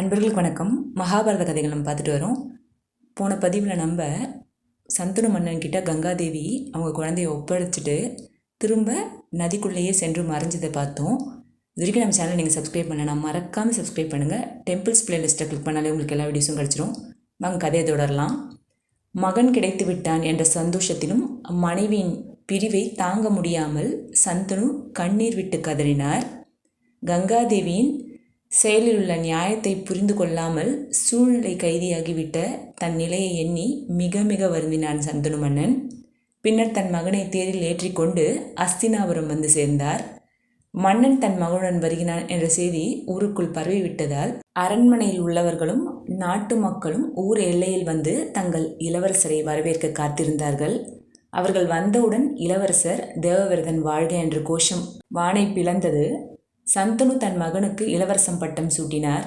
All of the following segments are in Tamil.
அன்பர்களுக்கு வணக்கம். மகாபாரத கதைகள் நம்ம பார்த்துட்டு வரோம். போன பதிவில் நம்ம சந்தனு மன்னன்கிட்ட கங்காதேவி அவங்க குழந்தைய ஒப்படைச்சிட்டு திரும்ப நதிக்குள்ளேயே சென்று மறைஞ்சதை பார்த்தோம். இது வரைக்கும் நம்ம சேனல் நீங்கள் சப்ஸ்கிரைப் பண்ணலாம் மறக்காமல் சப்ஸ்கிரைப் பண்ணுங்கள் டெம்பிள்ஸ் பிளேலிஸ்ட்டை கிளிக் பண்ணாலே உங்களுக்கு எல்லா வீடியோஸும் கிடச்சிரும். வாங்க கதையை தொடரலாம். மகன் கிடைத்து விட்டான் என்ற சந்தோஷத்திலும் மனைவியின் பிரிவை தாங்க முடியாமல் சந்தனு கண்ணீர் விட்டு கதறினார். கங்காதேவியின் செயலில் உள்ள நியாயத்தை புரிந்து கொள்ளாமல் சூழ்நிலை கைதியாகிவிட்ட தன் நிலையை எண்ணி மிக மிக வருந்தினான் சந்தனு மன்னன். பின்னர் தன் மகனை தேரில் ஏற்றிக்கொண்டு அஸ்தினாபுரம் வந்து சேர்ந்தார். மன்னன் தன் மகனுடன் வருகிறான் என்ற செய்தி ஊருக்குள் பரவிவிட்டதால் அரண்மனையில் உள்ளவர்களும் நாட்டு மக்களும் ஊர் எல்லையில் வந்து தங்கள் இளவரசரை வரவேற்க காத்திருந்தார்கள். அவர்கள் வந்தவுடன் இளவரசர் தேவவிரதன் வாழ்க என்ற கோஷம் வானை பிளந்தது. சந்தனு தன் மகனுக்கு இளவரசம் பட்டம் சூட்டினார்.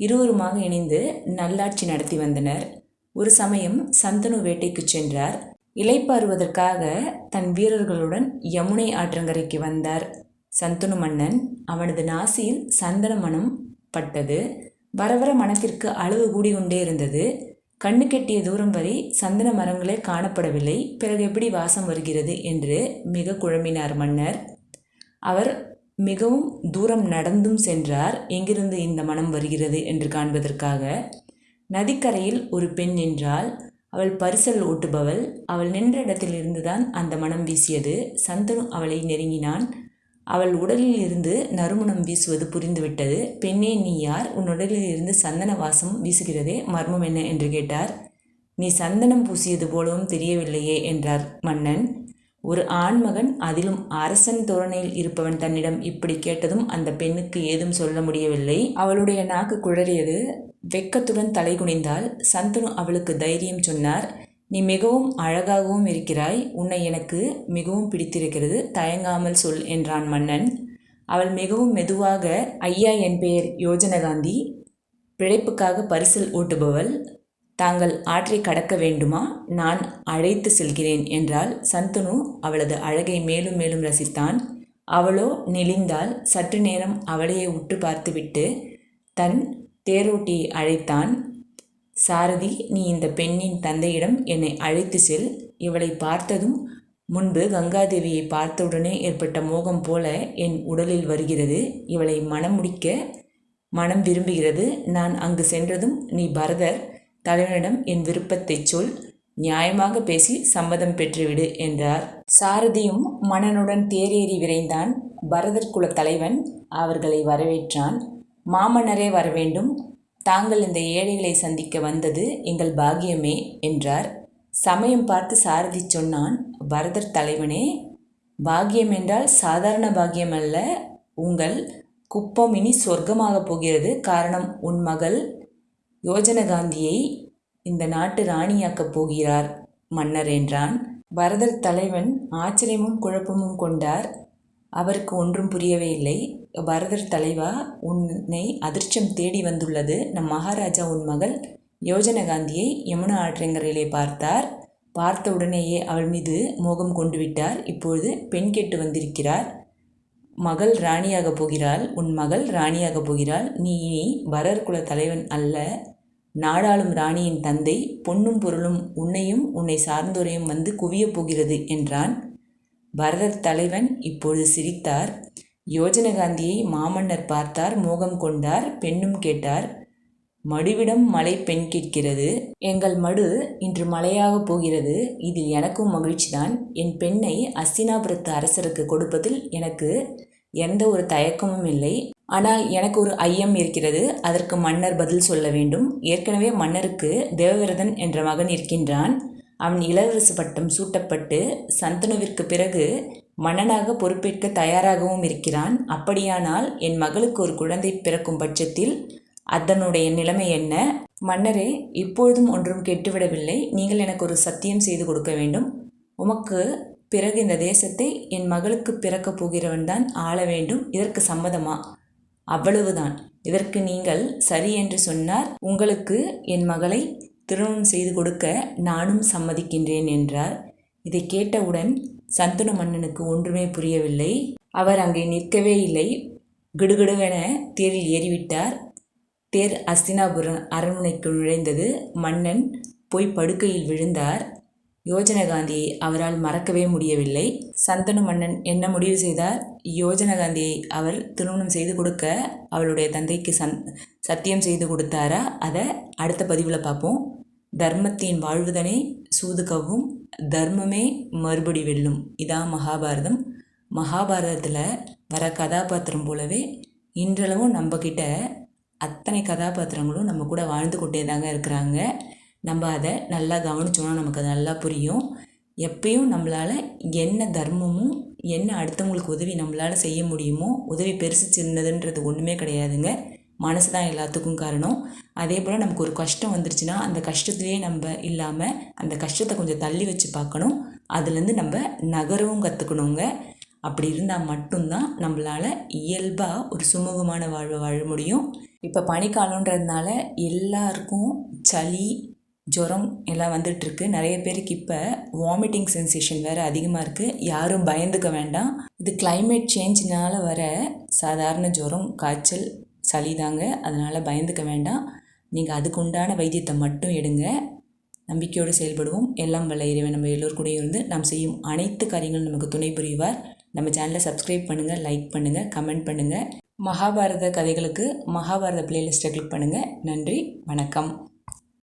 இருவருமாக இணைந்து நல்லாட்சி நடத்தி வந்தனர். ஒரு சமயம் சந்தனு வேட்டைக்கு சென்றார். இலைப்பாறுவதற்காக தன் வீரர்களுடன் யமுனை ஆற்றங்கரைக்கு வந்தார். சந்தனு மன்னன் அவனது நாசியில் சந்தன மனம் பட்டது. வரவர மனத்திற்கு அளவு கூடி கொண்டே இருந்தது. கண்ணு கெட்டிய தூரம் வரை சந்தன மரங்களே காணப்படவில்லை. பிறகு எப்படி வாசம் வருகிறது என்று மிக குழம்பினார் மன்னர். அவர் மிகவும் தூரம் நடந்தும் சென்றார். எங்கிருந்து இந்த மனம் வருகிறது என்று காண்பதற்காக. நதிக்கரையில் ஒரு பெண் நின்றால் அவள் பரிசல் ஓட்டுபவள். அவள் நின்ற இடத்திலிருந்துதான் அந்த மனம் வீசியது. சந்தனு அவளை நெருங்கினான். அவள் உடலில் இருந்து நறுமணம் வீசுவது புரிந்துவிட்டது. பெண்ணே நீ யார்? உன் உடலில் இருந்து சந்தன வாசம் வீசுகிறதே மர்மம் என்ன? என்று கேட்டார். நீ சந்தனம் பூசியது போலவும் தெரியவில்லையே என்றார் மன்னன். ஒரு ஆண்மகன் அதிலும் அரசன் தோரணையில் இருப்பவன் தன்னிடம் இப்படி கேட்டதும் அந்த பெண்ணுக்கு ஏதும் சொல்ல முடியவில்லை. அவளுடைய நாக்கு குழறியது. வெக்கத்துடன் தலை குனிந்தால் சந்தனு அவளுக்கு தைரியம் சொன்னார் நீ மிகவும் அழகாகவும் இருக்கிறாய். உன்னை எனக்கு மிகவும் பிடித்திருக்கிறது. தயங்காமல் சொல் என்றான் மன்னன். அவள் மிகவும் மெதுவாக ஐயா என் பெயர் யோஜனகாந்தி. பிழைப்புக்காக பரிசல் ஓட்டுபவள். தாங்கள் ஆற்றை கடக்க வேண்டுமா? நான் அழைத்து செல்கிறேன் என்றால் சந்தனு அவளது அழகை மேலும் மேலும் ரசித்தான். அவளோ நெளிந்தால் சற்று நேரம் அவளையே உற்று பார்த்துவிட்டு தன் தேரோட்டியை அழைத்தான். சாரதி நீ இந்த பெண்ணின் தந்தையிடம் என்னை அழைத்து செல். இவளை பார்த்ததும் முன்பு கங்காதேவியை பார்த்தவுடனே ஏற்பட்ட மோகம் போல என் உடலில் வருகிறது. இவளை மனம் முடிக்க மனம் விரும்புகிறது. நான் அங்கு சென்றதும் நீ பரதர். தலைவனிடம் என் விருப்பத்தைச் சொல். நியாயமாக பேசி சம்மதம் பெற்றுவிடு என்றார். சாரதியும் மன்னனுடன் தேரேறி விரைந்தான். பரதர் குல தலைவன் அவர்களை வரவேற்றான். மாமன்னரே வரவேண்டும். தாங்கள் இந்த ஏழைகளை சந்திக்க வந்தது எங்கள் பாகியமே என்றார். சமயம் பார்த்து சாரதி சொன்னான் பரதர் தலைவனே பாகியம் என்றால் சாதாரண பாகியம் அல்ல. உங்கள் குப்பம் இனி சொர்க்கமாகப் போகிறது. காரணம் உன் மகள் யோஜனகாந்தியை இந்த நாட்டு ராணியாக்கப் போகிறார் மன்னர் என்றான். பரதர் தலைவன் ஆச்சரியமும் குழப்பமும் கொண்டார். அவருக்கு ஒன்றும் புரியவே இல்லை. பரதர் தலைவா உன்னை அதிர்ச்சம் தேடி வந்துள்ளது. நம் மகாராஜா உன் மகள் யோஜனகாந்தியை யமுனா ஆற்றங்கரையிலே பார்த்தார். பார்த்த உடனேயே அவள் மீது மோகம் கொண்டு விட்டார். இப்பொழுது பெண் கேட்டு வந்திருக்கிறார். மகள் ராணியாகப் போகிறாள். உன் மகள் ராணியாகப் போகிறாள். நீ இனி பரர் குல தலைவன் அல்ல. நாடாளும் ராணியின் தந்தை பொன்னும் பொருளும் உன்னையும் உன்னை சார்ந்தோரையும் வந்து குவியப் போகிறது என்றான். பரதர் தலைவன் இப்பொழுது சிரித்தார். யோஜனகாந்தியை மாமன்னர் பார்த்தார் மோகம் கொண்டார் பெண்ணும் கேட்டார். மடுவிடம் மலை பெண் கேட்கிறது. எங்கள் மடு இன்று மலையாகப் போகிறது. இதில் எனக்கும் மகிழ்ச்சிதான். என் பெண்ணை அஸ்தினாபுரத்து அரசருக்கு கொடுப்பதில் எனக்கு எந்த ஒரு தயக்கமும் இல்லை. ஆனால் எனக்கு ஒரு ஐயம் இருக்கிறது. அதற்கு மன்னர் பதில் சொல்ல வேண்டும். ஏற்கனவே மன்னருக்கு தேவவிரதன் என்ற மகன் இருக்கின்றான். அவன் இளவரசு பட்டம் சூட்டப்பட்டு சந்தனுவிற்கு பிறகு மன்னனாக பொறுப்பேற்க தயாராகவும் இருக்கிறான். அப்படியானால் என் மகளுக்கு ஒரு குழந்தை பிறக்கும் பட்சத்தில் அதனுடைய நிலைமை என்ன? மன்னரே இப்பொழுதும் ஒன்றும் கெட்டுவிடவில்லை. நீங்கள் எனக்கு ஒரு சத்தியம் செய்து கொடுக்க வேண்டும். உமக்கு பிறகு இந்த தேசத்தை என் மகளுக்கு பிறக்கப் போகிறவன்தான் ஆள வேண்டும். இதற்கு சம்மதமா? அவ்வளவுதான். இதற்கு நீங்கள் சரி என்று சொன்னார். உங்களுக்கு என் மகளை திருமணம் செய்து கொடுக்க நானும் சம்மதிக்கின்றேன் என்றார். இதை கேட்டவுடன் சந்தனு மன்னனுக்கு ஒன்றுமே புரியவில்லை. அவர் அங்கே நிற்கவே இல்லை. கிடுகிடுவென தேரில் ஏறிவிட்டார். தேர் அஸ்தினாபுரம் அரண்மனைக்குள் நுழைந்தது. மன்னன் போய் படுக்கையில் விழுந்தார். யோஜனகாந்தியை அவரால் மறக்கவே முடியவில்லை. சந்தனு மன்னன் என்ன முடிவு செய்தார்? யோஜனகாந்தியை அவர் திருமணம் செய்து கொடுக்க அவளுடைய தந்தைக்கு சந் சத்தியம் செய்து கொடுத்தாரா? அதை அடுத்த பதிவில் பார்ப்போம். தர்மத்தின் வாழ்வுதனை சூதுக்கவும் தர்மமே மறுபடி வெல்லும். இதான் மகாபாரதம். மகாபாரதத்தில் வர கதாபாத்திரம் போலவே இன்றளவும் நம்மக்கிட்ட அத்தனை கதாபாத்திரங்களும் நம்ம கூட வாழ்ந்து கொண்டே தாங்க இருக்கிறாங்க. நம்ம அதை நல்லா கவனிச்சோன்னா நமக்கு அது நல்லா புரியும். எப்பயும் நம்மளால் என்ன தர்மமும் என்ன அடுத்தவங்களுக்கு உதவி நம்மளால் செய்ய முடியுமோ உதவி பெருசு சின்னதுன்றது ஒன்றுமே கிடையாதுங்க. மனசு தான் எல்லாத்துக்கும் காரணம். அதே போல் நமக்கு ஒரு கஷ்டம் வந்துருச்சுன்னா அந்த கஷ்டத்துலேயே நம்ம இல்லாமல் அந்த கஷ்டத்தை கொஞ்சம் தள்ளி வச்சு பார்க்கணும். அதுலேருந்து நம்ம நகரவும் கற்றுக்கணுங்க அப்படி இருந்தால் மட்டும்தான் நம்மளால் இயல்பாக ஒரு சுமூகமான வாழ்வை வாழ முடியும். இப்போ பனிக்காலன்றதுனால எல்லாருக்கும் சளி ஜுரம் எல்லாம் வந்துட்டுருக்கு. நிறைய பேருக்கு இப்போ வாமிட்டிங் சென்சேஷன் வேறு அதிகமாக இருக்குது யாரும் பயந்துக்க வேண்டாம். இது கிளைமேட் சேஞ்சினால் வர சாதாரண ஜுரம் காய்ச்சல் சளி தாங்க. அதனால் பயந்துக்க வேண்டாம். நீங்கள் அதுக்கு உண்டான வைத்தியத்தை மட்டும் எடுங்க. நம்பிக்கையோடு செயல்படுவோம். எல்லாம் வல்ல இறைவன் நம்ம எல்லோர் கூடயும் இருந்து நாம் செய்யும் அனைத்து காரியங்களும் நமக்கு துணை புரிவார். நம்ம சேனலை சப்ஸ்கிரைப் பண்ணுங்கள் லைக் பண்ணுங்கள் கமெண்ட் பண்ணுங்கள் மகாபாரத கதைகளுக்கு மகாபாரத பிளேலிஸ்ட்டை கிளிக் பண்ணுங்கள் நன்றி வணக்கம்.